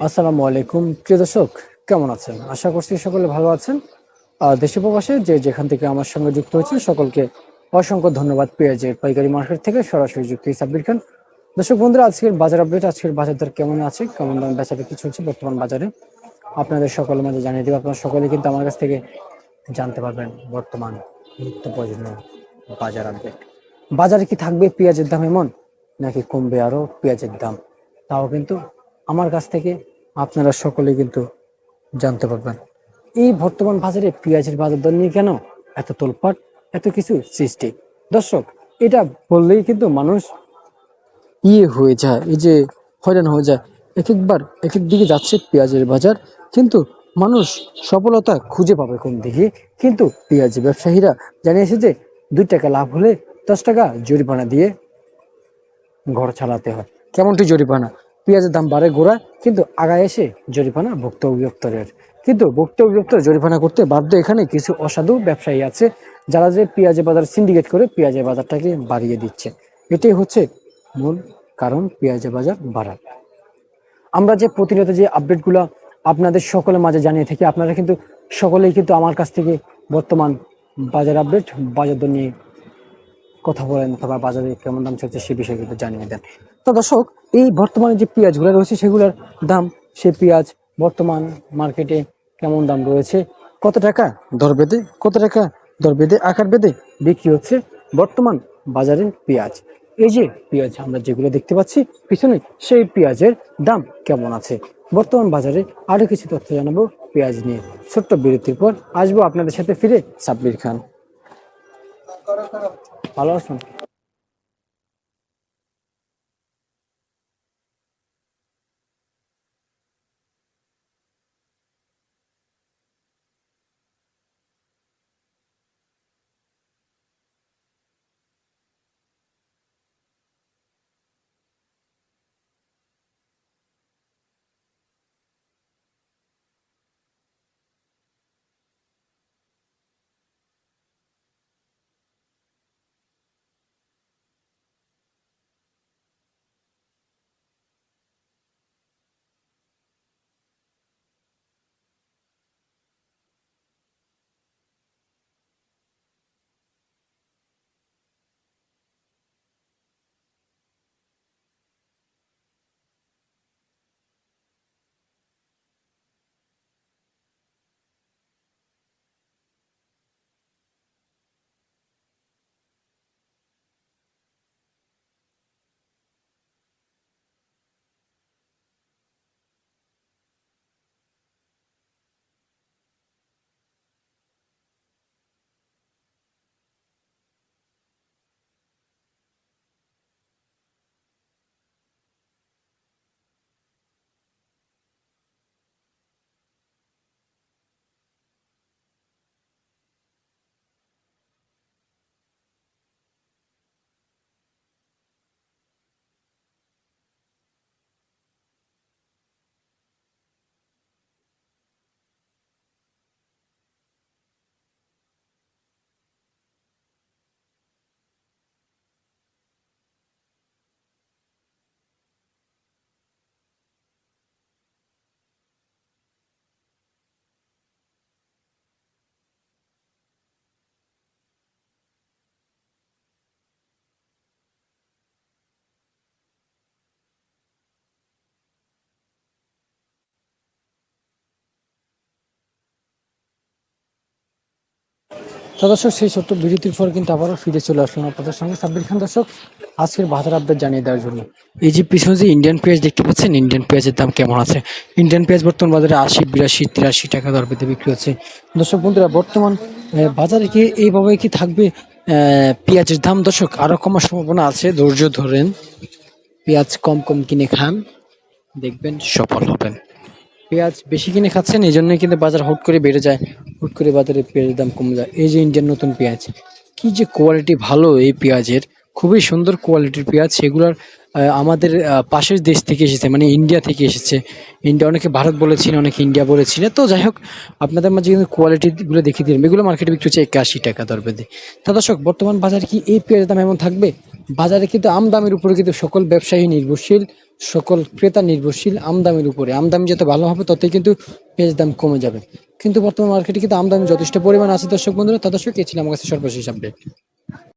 আসসালামু আলাইকুম। প্রিয় দর্শক, কেমন আছেন? আশা করছি সকলে ভালো আছেন। দেশে প্রবাসে যে যেখান থেকে আমার সঙ্গে যুক্ত হয়েছেন, সকলকে অসংখ্য ধন্যবাদ পেঁয়াজের পাইকারি মার্কেট থেকে সরাসরি যুক্ত সাব্বির খান। দর্শক বন্ধুরা, আজকের বাজার আপডেট আজকের বাজার দর কেমন আছে? কেমন দাম বেচা বিক্রি চলছে বর্তমান বাজারে? আপনাদের সকলের মাঝে জানিয়ে দেবো, আপনারা সকলে কিন্তু আমার কাছ থেকে জানতে পারবেন বর্তমান নিত্য প্রয়োজনীয় বাজার আপডেট বাজারে কি থাকবে? পেঁয়াজের দাম এমন? নাকি কমবে আরও পেঁয়াজের দাম? তাও কিন্তু আমার কাছ থেকে আপনারা সকলে কিন্তু জানতে পারবেন। এই বর্তমান বাজারে পেঁয়াজের বাজার দর নিয়ে কেন এত তোলপাট, এত কিছু সৃষ্টি? দর্শক, এটা বললেই কিন্তু মানুষ ইয়ে হয়ে যায়, এই যে হয়রান হয়ে যায়। এক একবার এক এক দিকে যাচ্ছে পেঁয়াজের বাজার, কিন্তু মানুষ সফলতা খুঁজে পাবে কোন দিকে? কিন্তু পেঁয়াজ ব্যবসায়ীরা জানিয়েছে যে দুই টাকা লাভ হলে দশ টাকা জরিমানা দিয়ে ঘর চালাতে হয়। কেমনটি জরিমানা? পেঁয়াজের দাম বাড়ে গোড়া, কিন্তু আগায় এসে জরিমানা ভুক্ত অভিযোক্তরের কিন্তু ভুক্ত অভিযোক্তর জরিমানা করতে বাধ্য এখানে কিছু অসাধু ব্যবসায়ী আছে, যারা যে পেঁয়াজের বাজার সিন্ডিকেট করে পেঁয়াজের বাজারটাকে বাড়িয়ে দিচ্ছে। এটাই হচ্ছে মূল কারণ পেঁয়াজের বাজার বাড়ার। আমরা যে প্রতিনিয়ত যে আপডেটগুলো আপনাদের সকলের মাঝে জানিয়ে থাকি, আপনারা কিন্তু সকলেই কিন্তু আমার কাছ থেকে বর্তমান বাজার আপডেট বাজার দর নিয়ে কথা বলেন অথবা বাজারে কেমন দাম চলছে সে বিষয়ে কিন্তু জানিয়ে দেন। তো দর্শক, এই বর্তমানে যে পেঁয়াজগুলো রয়েছে, সেগুলোর দাম, সে পেঁয়াজ বর্তমান মার্কেটে কেমন দাম রয়েছে, কত টাকা দর বেঁধে, কত টাকা দর বেঁধে, আকার বেঁধে বিক্রি হচ্ছে বর্তমান বাজারে পেঁয়াজ। এই যে পেঁয়াজ আমরা যেগুলো দেখতে পাচ্ছি, পিছনে সেই পেঁয়াজের দাম কেমন আছে? বর্তমান বাজারে আরও কিছু তথ্য জানাব পেঁয়াজ নিয়ে। ছোট্ট বিরতির পর আসব আপনাদের সাথে ফিরে সাব্বির খান। ভালো আছেন? তো দর্শক, সেই ছোট্ট বিরতির পর কিন্তু আবারও ফিরে চলে আসলাম আপনাদের সঙ্গে। সাব্বির খান, দর্শক, আজকের বাজার আপডেট জানিয়ে দেওয়ার জন্য। এই যে পিছনে যে ইন্ডিয়ান পেঁয়াজ দেখতে পাচ্ছেন ইন্ডিয়ান পেঁয়াজের দাম কেমন আছে? ইন্ডিয়ান পেঁয়াজ বর্তমান বাজারে আশি, বিরাশি, তিরাশি টাকা দর পেতে বিক্রি হচ্ছে। দর্শক, বন্ধুরা, বর্তমান বাজারে কি এইভাবে কি থাকবে? পেঁয়াজের দাম দর্শক আরও কমার সম্ভাবনা আছে। ধৈর্য ধরেন, পেঁয়াজ কম কম কিনে খান, দেখবেন সফল হবেন। পেঁয়াজ বেশি কিনে খাচ্ছেন, এই জন্যই কিন্তু বাজার হুট করে বেড়ে যায়। হুট করে বাজারে পেঁয়াজের দাম কমে যায়। এই যে ইন্ডিয়ান নতুন পেঁয়াজ, কি যে কোয়ালিটি ভালো এই পেঁয়াজের। খুবই সুন্দর কোয়ালিটির পেঁয়াজ, সেগুলোর আমাদের পাশের দেশ থেকে এসেছে মানে ইন্ডিয়া থেকে এসেছে। ইন্ডিয়া অনেকে ভারত বলেছেন অনেকে ইন্ডিয়া বলেছেন তো যাই হোক, আপনাদের মাঝে কিন্তু কোয়ালিটিগুলো দেখিয়ে দিলাম। এগুলো মার্কেটে বিক্রি হচ্ছে একাশি টাকা দর বেঁধে। তা দর্শক, বর্তমান বাজারে কি এই পেঁয়াজের দাম এমন থাকবে? বাজারে কিন্তু আমদামির উপরে কিন্তু সকল ব্যবসায়ী নির্ভরশীল, সকল ক্রেতা নির্ভরশীল আমদামির উপরে। আমদামি যত ভালো হবে, ততই কিন্তু পেঁয়াজের দাম কমে যাবে। কিন্তু বর্তমান মার্কেটে কিন্তু আমদানি যথেষ্ট পরিমাণ আছে দর্শক বন্ধুরা। তা দর্শক এই ছিল আমার কাছে সর্বশেষ আপডেট